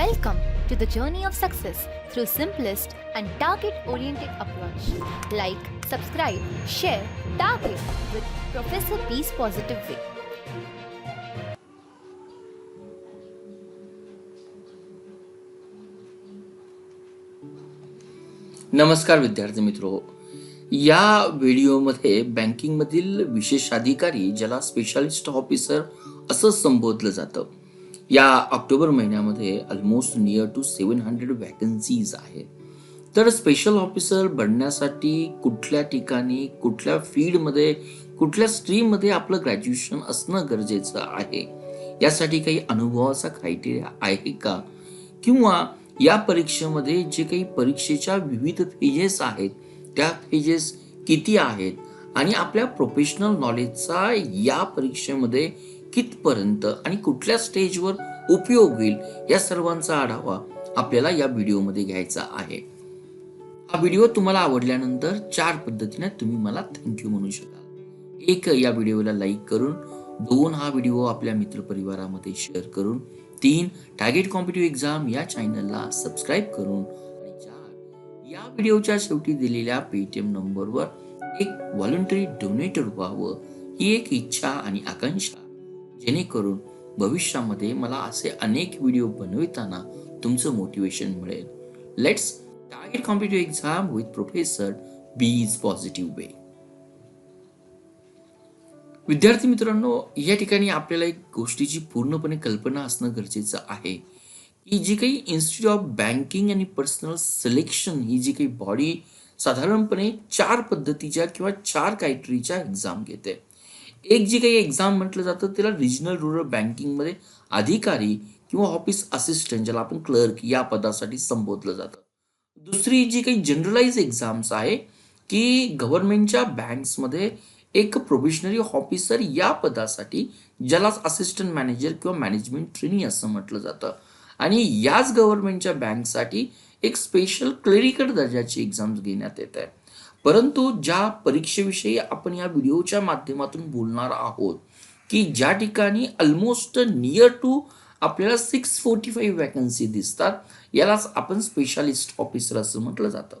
Welcome to the journey of success through simplest and target oriented approach. Like, subscribe, share, target with Professor B's Positive Way. नमस्कार विद्यार्थी मित्रो या व्हिडिओमध्ये बँकिंगमधील विशेष अधिकारी ज्याला स्पेशालिस्ट ऑफिसर असं संबोधलं जातं या ऑक्टोबर महिन्यामध्ये almost near to seven hundred vacancies आहे. तर स्पेशल ऑफिसर बनण्यासाठी कुठल्या ठिकाणी कुठल्या फील्डमध्ये कुठल्या स्ट्रीममध्ये आपलं ग्रॅज्युएशन असणं गरजेचं आहे? यासाठी काही अनुभवाचा क्रायटेरिया आहे का? किंवा या परीक्षेमध्ये जे काही परीक्षेच्या विविध फेजेस आहेत त्या फेजेस किती आहेत? आणि आपल्या प्रोफेशनल नॉलेजचा या परीक्षेमध्ये कितपर्यंत आणि कुठल्या स्टेजवर उपयोग होईल या सर्वांचा आढावा आपल्याला या व्हिडिओमध्ये घ्यायचा आहे. हा व्हिडिओ तुम्हाला आवडल्यानंतर चार पद्धतीने तुम्ही मला थँक्यू म्हणू शकाल. एक या व्हिडिओला लाईक करून दोन हा व्हिडिओ आपल्या मित्रपरिवारामध्ये शेअर करून तीन टार्गेट कॉम्पिटिव्ह एक्झाम या चॅनलला सबस्क्राईब करून आणि चार या व्हिडिओच्या शेवटी दिलेल्या पेटीएम नंबरवर एक व्हॉलंटरी डोनेटर व्हावं ही एक इच्छा आणि आकांक्षा जेणेकरून भविष्यामध्ये मला असे अनेक व्हिडिओ बनविताना तुमचं मोटिवेशन मिळेल. Let's target competitive exam with professor B is positive way विद्यार्थी मित्रांनो या ठिकाणी आपल्याला एक गोष्टीची पूर्णपणे कल्पना असणं गरजेचं आहे की जी काही इन्स्टिट्यूट ऑफ बँकिंग आणि पर्सनल सिलेक्शन ही जी काही बॉडी साधारणपणे चार पद्धतीच्या किंवा चार कायटरीच्या एक्झाम घेते. एक जी काही एक्झाम म्हटलं जातं तिला रिजनल रुरल बँकिंगमध्ये अधिकारी किंवा ऑफिस असिस्टंट ज्याला आपण क्लर्क या पदासाठी संबोधलं जातं. दुसरी जी काही जनरलाइज एक्झाम्स आहे की गव्हर्नमेंटच्या बँक्समध्ये एक प्रोबिशनरी ऑफिसर या पदासाठी ज्याला असिस्टंट मॅनेजर किंवा मॅनेजमेंट ट्रेनी असं म्हटलं जातं. आणि याच गव्हर्नमेंटच्या बँकसाठी एक स्पेशल क्लेरिकल दर्जाची एक्झाम्स घेण्यात येत आहे. परंतु ज्या परीक्षेविषयी आपण या व्हिडिओच्या माध्यमातून बोलणार आहोत की ज्या ठिकाणी ऑलमोस्ट नियर टू आपल्याला सिक्स फोर्टी फाईव्ह वॅकन्सी दिसतात यालाच आपण स्पेशालिस्ट ऑफिसर असं म्हटलं जातं.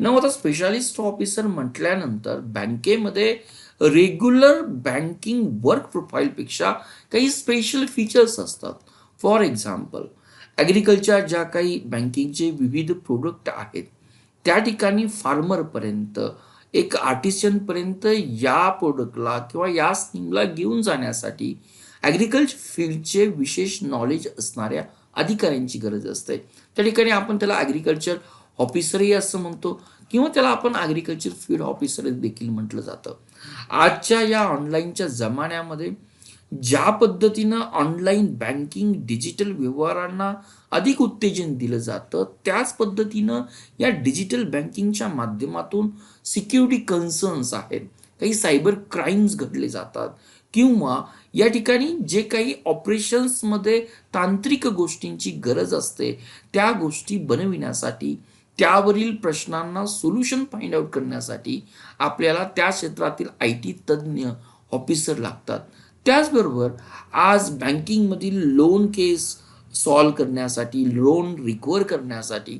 न आता स्पेशालिस्ट ऑफिसर म्हटल्यानंतर बँकेमध्ये रेग्युलर बँकिंग वर्क प्रोफाईलपेक्षा काही स्पेशल फीचर्स असतात. फॉर एक्झाम्पल ॲग्रिकल्चर ज्या काही बँकिंगचे विविध प्रोडक्ट आहेत त्या ठिकाणी फार्मरपर्यंत एक आर्टिशियनपर्यंत या प्रोडक्टला किंवा या स्कीमला घेऊन जाण्यासाठी ॲग्रिकल्चर फील्डचे विशेष नॉलेज असणाऱ्या अधिकाऱ्यांची गरज असते. त्या ठिकाणी आपण त्याला ॲग्रिकल्चर ऑफिसरही असं म्हणतो किंवा त्याला आपण ॲग्रिकल्चर फील्ड ऑफिसर देखील म्हटलं जातं. आजच्या या ऑनलाईनच्या जमान्यामध्ये ज्या पद्धतीनं ऑनलाईन बँकिंग डिजिटल व्यवहारांना अधिक उत्तेजन दिलं जातं त्याच पद्धतीनं या डिजिटल बँकिंगच्या माध्यमातून सिक्युरिटी कन्सर्न्स आहेत. काही सायबर क्राईम्स घडले जातात किंवा या ठिकाणी जे काही ऑपरेशन्समध्ये तांत्रिक गोष्टींची गरज असते त्या गोष्टी बनविण्यासाठी त्यावरील प्रश्नांना सोल्युशन फाइंड आउट करण्यासाठी आपल्याला त्या क्षेत्रातील आय टी तज्ज्ञ ऑफिसर लागतात. त्याचबरोबर आज बँकिंगमधील लोन केस सॉल्व करण्यासाठी लोन रिकवर करण्यासाठी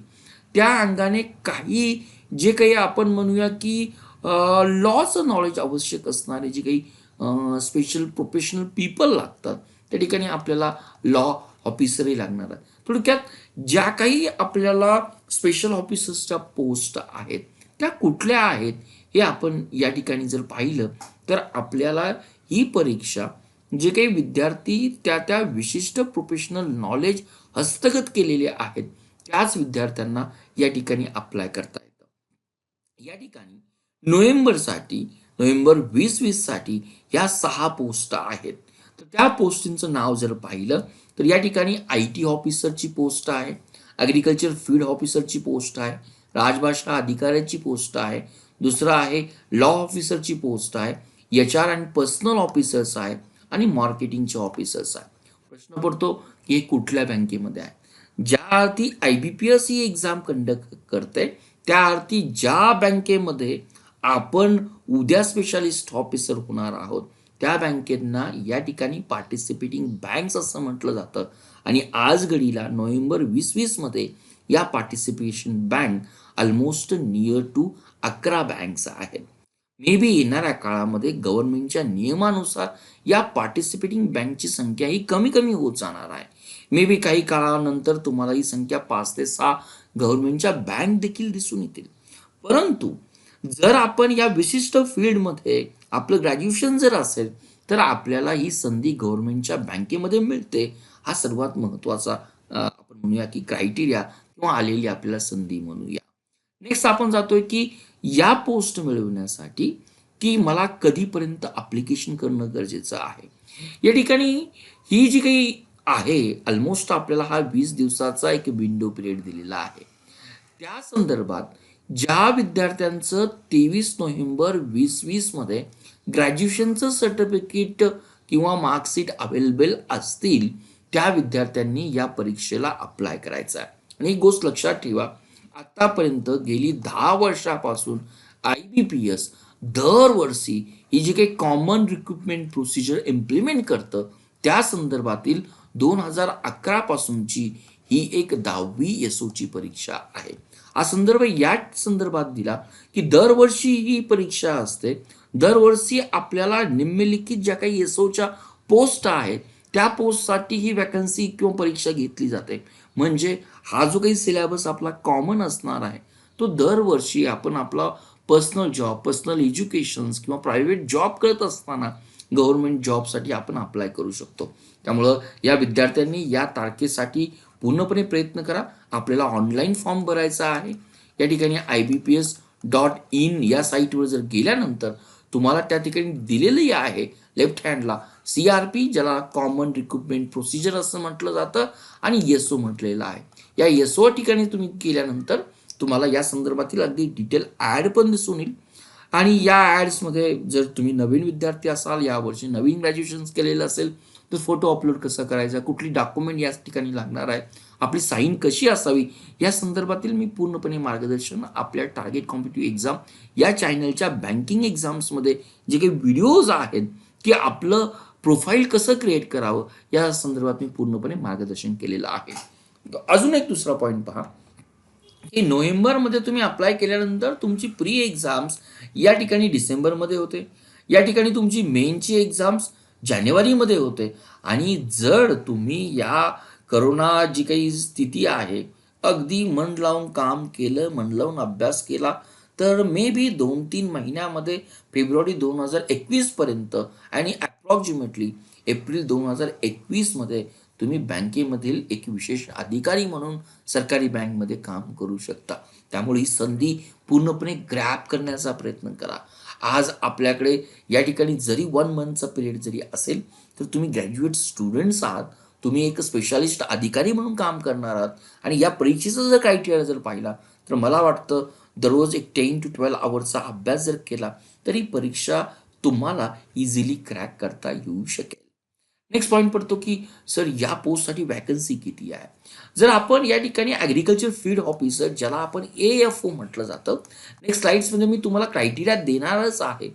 त्या अंगाने काही जे काही आपण म्हणूया की लॉचं नॉलेज आवश्यक असणारे जे काही स्पेशल प्रोफेशनल पीपल लागतात त्या ठिकाणी आपल्याला लॉ ऑफिसरही लागणार आहे थोडक्यात ज्या काही आपल्याला स्पेशल ऑफिसर्सच्या पोस्ट आहेत त्या कुठल्या आहेत हे आपण या ठिकाणी जर पाहिलं तर आपल्याला ही परीक्षा जे काही विद्यार्थी त्या त्या विशिष्ट प्रोफेशनल नॉलेज हस्तगत केलेले आहेत त्याच विद्यार्थ्यांना या ठिकाणी अप्लाय करता येतं. या ठिकाणी नोव्हेंबरसाठी नोव्हेंबर वीस वीससाठी ह्या सहा पोस्ट आहेत. तर त्या पोस्टिंचं नाव जर पाहिलं तर या ठिकाणी आय टी ऑफिसरची पोस्ट आहे ॲग्रिकल्चर फील्ड ऑफिसरची पोस्ट आहे राजभाषा अधिकाऱ्याची पोस्ट आहे दुसरं आहे लॉ ऑफिसरची पोस्ट आहे H R and personnel officers आहे आणि मार्केटिंगचे ऑफिसर्स आहे. प्रश्न पडतो की हे कुठल्या बँकेमध्ये आहे? ज्या अर्थी आय बी पी एस ही एक्झाम कंडक्ट करते त्या अर्थी ज्या बँकेमध्ये आपण उद्या स्पेशालिस्ट ऑफिसर होणार आहोत त्या बँकेंना या ठिकाणी पार्टिसिपेटिंग बँक्स असं म्हटलं जातं. आणि आज घडीला नोव्हेंबर वीस वीसमध्ये या participation bank almost near to अकरा बँक्स आहेत. मे बी येणाऱ्या काळामध्ये गव्हर्नमेंटच्या नियमानुसार या पार्टिसिपेटिंग बँकची संख्या ही कमी कमी होत जाणार आहे. मे बी काही काळानंतर तुम्हाला ही संख्या पाच ते सहा गव्हर्नमेंटच्या बँक देखील दिसून येतील. परंतु जर आपण या विशिष्ट फील्डमध्ये आपलं ग्रॅज्युएशन जर असेल तर आपल्याला ही संधी गव्हर्नमेंटच्या बँकेमध्ये मिळते. हा सर्वात महत्त्वाचा आपण म्हणूया की क्रायटेरिया किंवा आलेली आपल्याला संधी म्हणूया. नेक्स्ट आपण जातोय की या पोस्ट मिळवण्यासाठी की मला कधीपर्यंत अप्लिकेशन करणं गरजेचं आहे. या ठिकाणी ही जी काही आहे ऑलमोस्ट आपल्याला हा वीस दिवसाचा एक विंडो पिरियड दिलेला आहे. त्या संदर्भात ज्या विद्यार्थ्यांचं तेवीस नोव्हेंबर वीस वीसमध्ये ग्रॅज्युएशनचं सर्टिफिकेट किंवा मार्कशीट अवेलेबल असतील त्या विद्यार्थ्यांनी या परीक्षेला अप्लाय करायचा आहे. आणि एक गोष्ट लक्षात ठेवा आतापर्यंत गेली दहा वर्षापासून आय बी पी एस दरवर्षी ही जी काही कॉमन रिक्रुटमेंट प्रोसिजर इम्प्लिमेंट करतं त्या संदर्भातील दोन हजार अकरा पासूनची ही एक दहावी एसओची ची परीक्षा आहे. हा संदर्भ या संदर्भात दिला की दरवर्षी ही परीक्षा असते. दरवर्षी आपल्याला निम्नलिखित ज्या काही एसओच्या पोस्ट आहेत त्या पोस्टसाठी ही वॅकन्सी किंवा परीक्षा घेतली जाते. म्हणजे हा जो काही सिलेबस आपला कॉमन असणार आहे तो दरवर्षी आपण आपला पर्सनल जॉब पर्सनल एज्युकेशन्स किंवा प्रायव्हेट जॉब करत असताना गव्हर्नमेंट जॉबसाठी आपण अप्लाय करू शकतो. त्यामुळं या विद्यार्थ्यांनी या तारखेसाठी पूर्णपणे प्रयत्न करा. आपल्याला ऑनलाईन फॉर्म भरायचा आहे. या ठिकाणी I B P S dot in या साईटवर जर गेल्यानंतर तुम्हाला त्या ठिकाणी दिलेली आहे. लेफ्ट हँडला. सी आर पी ज्याला कॉमन रिक्रुटमेंट प्रोसिजर असं म्हटलं जातं आणि येसो म्हटलेलं आहे. या येसो ठिकाणी तुम्ही केल्यानंतर तुम्हाला या संदर्भातील अगदी डिटेल ॲड पण दिसून येईल. आणि या ॲड्समध्ये जर तुम्ही नवीन विद्यार्थी असाल यावर्षी नवीन ग्रॅज्युएशन केलेलं असेल तर फोटो अपलोड कसा करायचा कुठली डॉक्युमेंट या ठिकाणी लागणार आहे आपली साईन कशी असावी या संदर्भातील मी पूर्णपणे मार्गदर्शन आपल्या टार्गेट कॉम्पिटिव्ह एक्झाम या चॅनलच्या बँकिंग एक्झाम्समध्ये जे काही व्हिडिओज आहेत की आपलं प्रोफाईल कसं क्रिएट करावं या संदर्भात मी पूर्णपणे मार्गदर्शन केलेलं आहे. अजून एक दुसरा पॉईंट पहा की नोव्हेंबरमध्ये तुम्ही अप्लाय केल्यानंतर तुमची प्री एक्झाम्स या ठिकाणी डिसेंबरमध्ये होते. या ठिकाणी तुमची मेनची एक्झाम्स जानेवारीमध्ये होते. आणि जर तुम्ही या करोना जी काही स्थिती आहे अगदी मन लावून काम केलं मन लावून अभ्यास केला तर मे बी दोन तीन महिन्यामध्ये फेब्रुवारी दोन हजार एकवीसपर्यंत आणि अप्रॉक्सिमेटली एप्रिल दोन हजार एकवीसमध्ये तुम्ही बँकेमधील एक विशेष अधिकारी म्हणून सरकारी बँकमध्ये काम करू शकता. त्यामुळे ही संधी पूर्णपणे ग्रॅप करण्याचा प्रयत्न करा. आज आपल्याकडे या ठिकाणी जरी वन मंथचा पिरियड जरी असेल तर तुम्ही ग्रॅज्युएट स्टुडंट्स आहात तुम्ही एक स्पेशालिस्ट अधिकारी म्हणून काम करणार आहात आणि या परीक्षेचा जर क्रायटेरिया जर पाहिला तर मला वाटतं दररोज एक टेन टू ट्वेल्व आवरचा अभ्यास जर केला तरी परीक्षा तुम्हाला इझिली क्रॅक करता येऊ शकेल. नेक्स्ट पॉईंट पडतो की सर या पोस्टसाठी वॅकन्सी किती आहे? जर आपण या ठिकाणी ॲग्रिकल्चर फील्ड ऑफिसर ज्याला आपण ए एफ ओ म्हटलं जातं नेक्स्ट स्लाइड्समध्ये मी तुम्हाला क्रायटेरिया देणारच आहे.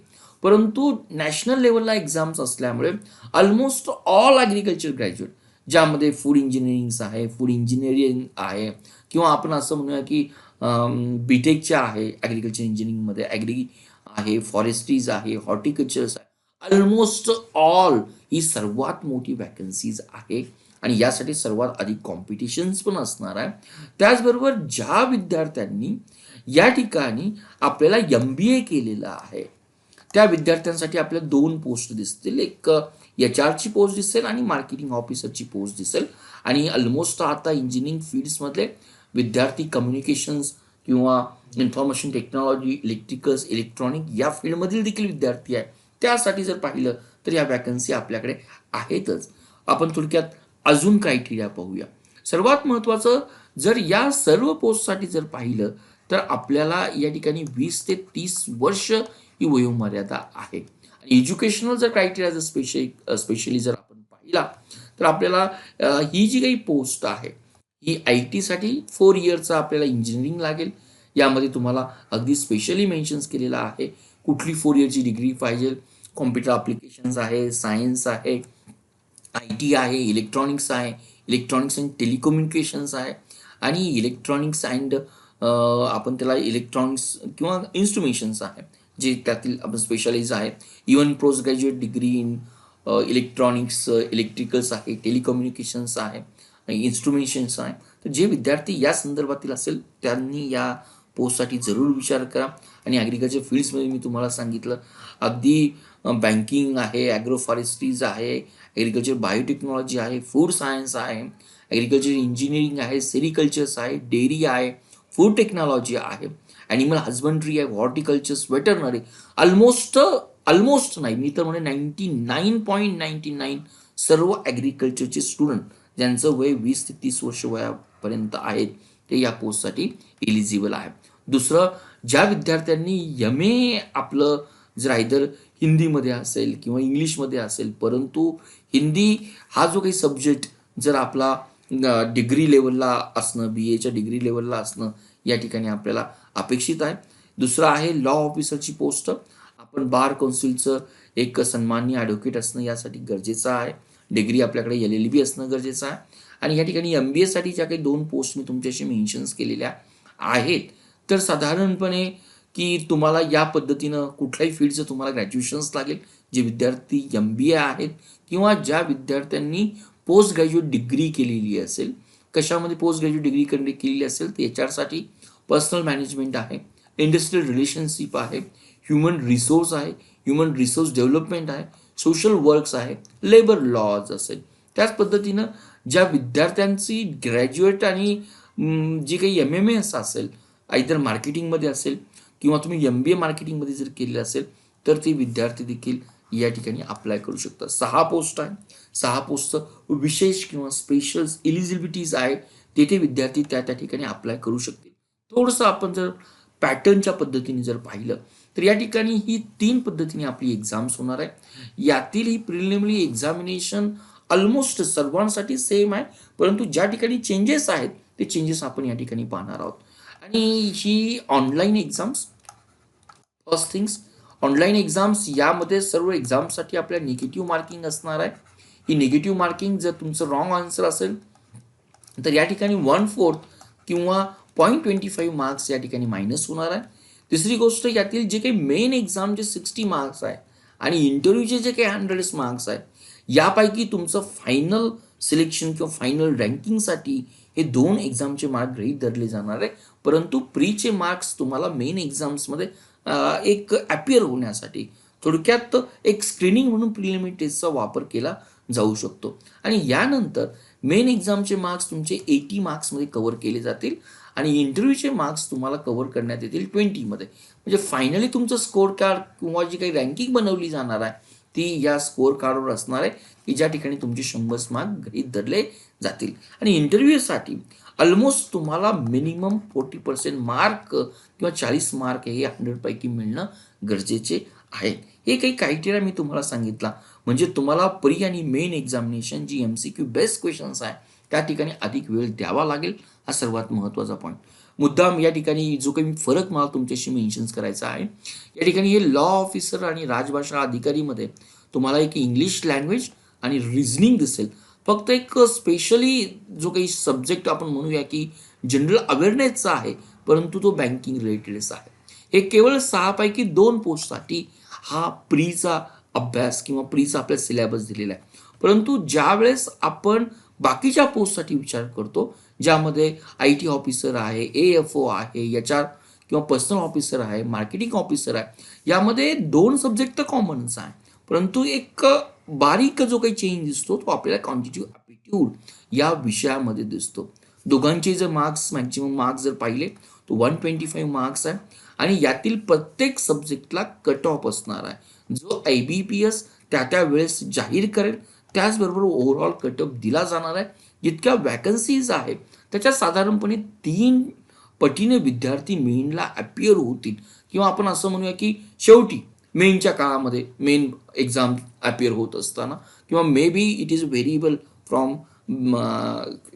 परंतु नॅशनल लेवलला एक्झाम्स असल्यामुळे ऑलमोस्ट ऑल ॲग्रिकल्चर ग्रॅज्युएट ज्यामध्ये फूड इंजिनिअरिंग्स आहे फूड इंजिनिअरिंग आहे किंवा आपण असं म्हणूया की बीटेकच्या आहे ॲग्रिकल्चर इंजिनिअरिंगमध्ये ॲग्री आहे फॉरेस्ट्रीज आहे हॉर्टिकल्चर्स आहे. ऑलमोस्ट ऑल ही सर्वात मोठी वॅकन्सीज आहे. आणि यासाठी सर्वात अधिक कॉम्पिटिशन्स पण असणार आहे. त्याचबरोबर ज्या विद्यार्थ्यांनी या ठिकाणी आपल्याला एम बी ए केलेलं आहे त्या विद्यार्थ्यांसाठी आपल्याला दोन पोस्ट दिसतील. एक एच आरची पोस्ट दिसेल आणि मार्केटिंग ऑफिसरची पोस्ट दिसेल. आणि ऑलमोस्ट आता इंजिनिअरिंग फील्ड्समधले विद्यार्थी कम्युनिकेशन्स किंवा इन्फॉर्मेशन टेक्नॉलॉजी इलेक्ट्रिकल्स इलेक्ट्रॉनिक या फील्डमधील देखील विद्यार्थी आहे त्यासाठी जर पाहिलं तर या वॅकन्सी आपल्याकडे आहेतच. आपण थोडक्यात अजून क्रायटेरिया पाहूया. सर्वात महत्त्वाचं जर या सर्व पोस्टसाठी जर पाहिलं तर आपल्याला या ठिकाणी वीस ते तीस वर्ष ही वयोमर्यादा आहे. आणि एज्युकेशनल जर क्रायटेरिया जर स्पेशल स्पेशली जर आपण पाहिला तर आपल्याला ही जी काही पोस्ट आहे ही आय टीसाठी फोर इयरचा आपल्याला इंजिनिअरिंग लागेल. यामध्ये तुम्हाला अगदी स्पेशली मेन्शन्स केलेलं आहे. कुठली फोर इयरची डिग्री पाहिजे? कॉम्प्युटर ॲप्लिकेशन्स आहे सायन्स आहे आय टी आहे इलेक्ट्रॉनिक्स आहे इलेक्ट्रॉनिक्स अँड टेलिकम्युनिकेशन्स आहे. आणि इलेक्ट्रॉनिक्स अँड आपण त्याला इलेक्ट्रॉनिक्स किंवा इन्स्ट्रुमेशन्स आहे जे त्यातील आपण स्पेशलाइज आहे. Even post graduate degree in electronics electricals आहे टेलिकम्युनिकेशन्स आहे. इन्स्ट्रुमेशन्स आहे. तर जे विद्यार्थी या संदर्भातील असेल त्यांनी या पोस्टसाठी जरूर विचार करा. आणि ॲग्रिकल्चर फील्ड्समध्ये मी तुम्हाला सांगितलं अगदी बँकिंग आहे ॲग्रो फॉरेस्ट्रीज आहे ॲग्रिकल्चर बायोटेक्नॉलॉजी आहे फूड सायन्स आहे ॲग्रिकल्चर इंजिनिअरिंग आहे सेरिकल्चर्स आहे डेअरी आहे फूड टेक्नॉलॉजी आहे ॲनिमल हजबंड्री आहे हॉर्टिकल्चर्स वेटरनरी ऑलमोस्ट ऑलमोस्ट नाही मी तर म्हणे ninety nine point ninety nine सर्व ॲग्रिकल्चरचे स्टुडंट ज्यांचं वय वीस ते तीस वर्ष वयापर्यंत आहेत ते या पोस्टसाठी एलिजिबल आहे. दुसरं ज्या विद्यार्थ्यांनी यम ए आपलं जर आयदर हिंदीमध्ये असेल किंवा इंग्लिशमध्ये असेल परंतु हिंदी हा जो काही सब्जेक्ट जर आपला डिग्री लेवलला असणं बी एच्या डिग्री लेवलला असणं या ठिकाणी आपल्याला अपेक्षित आहे. दुसरं आहे लॉ ऑफिसरची पोस्ट आपण बार कौन्सिलचं एक सन्माननीय ॲडव्होकेट असणं यासाठी गरजेचं आहे. डिग्री आपल्याकडे एल एल बी असणं गरजेचं आहे. आणि या ठिकाणी एम बी एसाठी ज्या काही दोन पोस्ट मी तुमच्याशी मेन्शन्स केलेल्या आहेत. तर साधारणपणे की तुम्हाला या पद्धतीनं कुठल्याही फील्डचं तुम्हाला ग्रॅज्युएशन्स लागेल. जे विद्यार्थी एम बी ए आहेत किंवा ज्या विद्यार्थ्यांनी पोस्ट ग्रॅज्युएट डिग्री केलेली असेल. कशामध्ये पोस्ट ग्रॅज्युएट डिग्री करणे केलेली असेल तर एच आरसाठी पर्सनल मॅनेजमेंट आहे. इंडस्ट्रियल रिलेशनशिप आहे. ह्युमन रिसोर्स आहे. ह्युमन रिसोर्स डेव्हलपमेंट आहे. सोशल वर्क्स आहे लेबर लॉज असेल. त्याच पद्धतीनं ज्या विद्यार्थ्यांची ग्रॅज्युएट आणि जी काही एम एम एस असेल आयदर मार्केटिंगमध्ये असेल किंवा तुम्ही एम बी ए मार्केटिंगमध्ये जर केले असेल तर ते विद्यार्थी देखील या ठिकाणी अप्लाय करू शकतात. सहा पोस्ट आहे. सहा पोस्टचं विशेष किंवा स्पेशल इलिजिबिलिटीज आहे. तेथे विद्यार्थी त्या त्या ठिकाणी अप्लाय करू शकतील. थोडंसं आपण जर पॅटर्नच्या पद्धतीने जर पाहिलं तर या ठिकाणी ही तीन पद्धतीने आपली एक्झाम्स होणार आहे. यातील ही प्रिलिमिनरी एक्झामिनेशन ऑलमोस्ट सर्वांसाठी सेम आहे परंतु ज्या ठिकाणी चेंजेस आहेत ते चेंजेस आपण या ठिकाणी पाहणार आहोत. आणि ही online exams first things online exams यामध्ये सर्व एक्झाम्ससाठी आपल्या निगेटिव्ह मार्किंग असणार आहे. ही निगेटिव्ह मार्किंग जर तुमचं रॉंग आन्सर असेल तर या ठिकाणी वन फोर्थ किंवा पॉईंट ट्वेंटी फाईव्ह मार्क्स या ठिकाणी मायनस होणार आहे. तिसरी गोष्ट यातील जे काही मेन एक्झामचे सिक्स्टी मार्क्स आहे आणि इंटरव्ह्यूचे जे काही हंड्रेड मार्क्स आहे यापैकी तुमचं फायनल सिलेक्शन किंवा फायनल रँकिंगसाठी हे दोन एक्झामचे मार्क गृहीत धरले जाणार आहे. परंतु प्रीचे मार्क्स तुम्हाला मेन एक्झाम्समध्ये एक अपियर होण्यासाठी थोडक्यात एक स्क्रीनिंग म्हणून प्रिलिमिनरी टेस्टचा वापर केला जाऊ शकतो. आणि यानंतर मेन एक्झामचे मार्क्स तुमचे एटी मार्क्समध्ये कव्हर केले जातील. आणि इंटरव्ह्यूचे मार्क्स तुम्हाला कव्हर करण्यात येतील ट्वेंटीमध्ये. म्हणजे फायनली तुमचं स्कोअर कार्ड किंवा जी काही रँकिंग बनवली जाणार आहे ती या स्कोअर कार्डवर असणार आहे की ज्या ठिकाणी तुमचे शंभर मार्क गृहीत धरले जातील. आणि इंटरव्ह्यूसाठी ऑलमोस्ट तुम्हाला मिनिमम फोर्टी पर्सेंट मार्क किंवा चाळीस मार्क हे हंड्रेडपैकी मिळणं गरजेचे आहे. हे काही क्रायटेरिया मी तुम्हाला सांगितला. म्हणजे तुम्हाला प्री आणि मेन एक्झामिनेशन जी M C Q based questions आहे त्या ठिकाणी अधिक वेळ द्यावा लागेल हा सर्वात महत्त्वाचा पॉईंट मुद्दाम या ठिकाणी जो काही फरक मला तुमच्याशी मेन्शन्स करायचा आहे या ठिकाणी हे लॉ ऑफिसर आणि राजभाषा अधिकारीमध्ये तुम्हाला एक इंग्लिश लँग्वेज आणि रिझनिंग दिसेल. फक्त एक स्पेशली जो काही सब्जेक्ट आपण म्हणूया की जनरल अवेअरनेसचा आहे परंतु तो बँकिंग रिलेटेडच आहे. हे केवळ सहापैकी दोन पोस्टसाठी हा प्रीचा अभ्यास किंवा प्रीचा आपल्या सिलेबस दिलेला आहे. परंतु ज्यावेळेस आपण बाकीच्या पोस्टसाठी विचार करतो ज्यामध्ये आय टी ऑफिसर आहे ए एफ ओ आहे एच आर किंवा पर्सनल ऑफिसर आहे मार्केटिंग ऑफिसर आहे यामध्ये दोन सब्जेक्ट तर कॉमनच आहे. परंतु एक बारीक जो काही चेंज दिसतो तो आपल्याला कॉन्टिट्यू ॲप्टिट्यूड या विषयामध्ये दिसतो. दोघांचे जर मार्क्स मॅक्झिमम मार्क्स जर पाहिले तो वन ट्वेंटी फाईव्ह मार्क्स आहे आणि यातील प्रत्येक सब्जेक्टला कट ऑफ असणार आहे. जो आय बी पी एस त्या त्या वेळेस जाहीर करेल त्याचबरोबर ओव्हरऑल कटअप दिला जाणार आहे. जितक्या वॅकन्सीज आहेत त्याच्यात साधारणपणे तीन पटीने विद्यार्थी मेनला अपियर होतील. किंवा आपण असं म्हणूया की शेवटी मेनच्या काळामध्ये मेन एक्झाम ॲपियर होत असताना किंवा may be it is variable from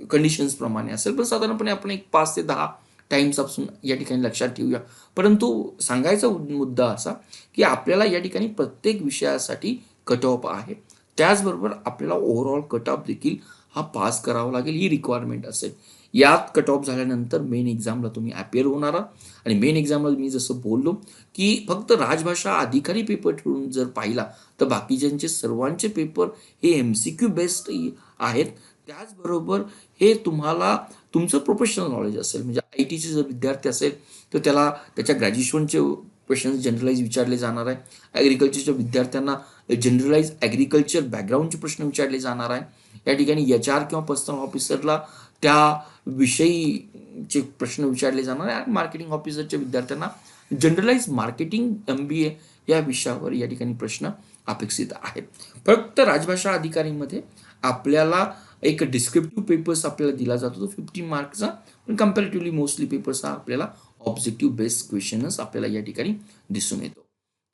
कंडिशन्सप्रमाणे असेल. पण साधारणपणे आपण एक पाच ते दहा टाईम्सपासून या ठिकाणी लक्षात ठेवूया. परंतु सांगायचा मुद्दा असा की आपल्याला या ठिकाणी प्रत्येक विषयासाठी कट ऑफ आहे. त्याचबरोबर आपल्याला ओव्हरऑल कट ऑफ देखील हा पास करावा लागेल ही रिक्वायरमेंट असेल. यात कट ऑफ झाल्यानंतर मेन एक्झामला तुम्ही अपियर होणार आणि मेन एक्झामला मी जसं बोललो की फक्त राजभाषा अधिकारी पेपर ठेवून जर पाहिला तर बाकीच्यांचे सर्वांचे पेपर हे एम सी क्यू बेस्ड आहेत. त्याचबरोबर हे तुम्हाला तुमचं प्रोफेशनल नॉलेज असेल म्हणजे आय टीचे जर विद्यार्थी असेल तर त्याला त्याच्या ग्रॅज्युएशनचे क्वेश्चन्स जनरलाइज विचारले जाणार आहे. ॲग्रिकल्चरच्या विद्यार्थ्यांना जनरलाइज ॲग्रिकल्चर बॅकग्राऊंडचे प्रश्न विचारले जाणार आहे. या ठिकाणी एच आर किंवा पर्सनल ऑफिसरला त्या विषयीचे प्रश्न विचारले जाणार आहे. आणि मार्केटिंग ऑफिसरच्या विद्यार्थ्यांना generalise marketing M B A या विषयावर या ठिकाणी प्रश्न अपेक्षित आहेत. फक्त राजभाषा अधिकारीमध्ये आपल्याला एक डिस्क्रिप्टिव्ह पेपर्स आपल्याला दिला जातो. तो फिफ्टीन मार्कचा पण कम्पॅरेटिव्हली मोस्टली पेपर्स हा आपल्याला ऑब्जेक्टिव्ह बेस्ड क्वेश्चनच आपल्याला या ठिकाणी दिसून येतो.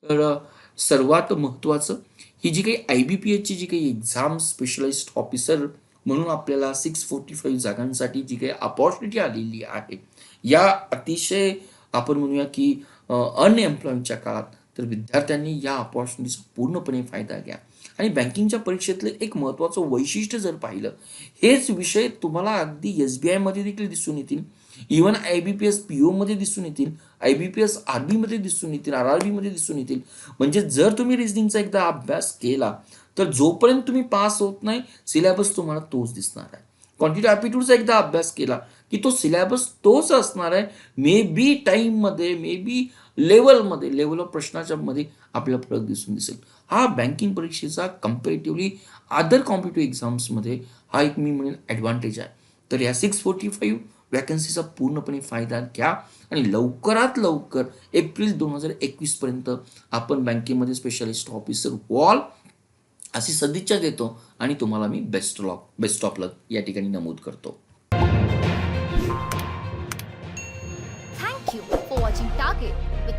तर सर्वात महत्त्वाचं ही जी काही आय बी पी एचची जी काही एक्झाम स्पेशलाइज्ड ऑफिसर म्हणून आपल्याला सिक्स फोर्टी फाईव्ह जागांसाठी जी काही अपॉर्च्युनिटी आलेली आहे या अतिशय आपण म्हणूया की अनएम्प्लॉयमेंटच्या काळात तर विद्यार्थ्यांनी या अपॉर्च्युनिटीचा पूर्णपणे फायदा घ्या. आणि बँकिंगच्या परीक्षेतलं एक महत्त्वाचं वैशिष्ट्य जर पाहिलं हेच विषय तुम्हाला अगदी एस बी आयमध्ये देखील दिसून येतील. Even I B P S P ओमध्ये दिसून येतील I B P S R बीमध्ये दिसून येतील आर आर बीमध्ये दिसून येतील. म्हणजे जर तुम्ही रिजनिंगचा एकदा अभ्यास केला तर जोपर्यंत तुम्ही पास होत नाही सिलेबस तुम्हाला तोच दिसणार आहे. क्वांटिटी ॲप्टिट्यूडचा एकदा अभ्यास केला की तो सिलेबस तोच असणार आहे. मे बी टाईममध्ये मे बी लेवलमध्ये लेवल ऑफ प्रश्नाच्या मध्ये आपल्याला फरक दिसून दिसेल. हा बँकिंग परीक्षेचा कम्पेरेटिव्हली अदर कॉम्पिटिव्ह एक्झाम्समध्ये हा एक मी म्हणेन ॲडव्हान्टेज आहे. तर या सिक्स फोर्टी फाईव्ह वॅकन्सीचा पूर्णपणे फायदा घ्या. आणि लवकरात लवकर एप्रिल दोन हजार एकवीस पर्यंत आपण बँकेमध्ये स्पेशलिस्ट ऑफिसर वॉल अशी सदिच्छा देतो आणि तुम्हाला मी best luck best of luck या ठिकाणी नमूद करतो.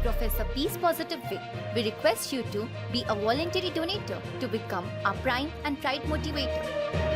Professor B's positive way. We request you to be a voluntary donor to become our prime and pride motivator.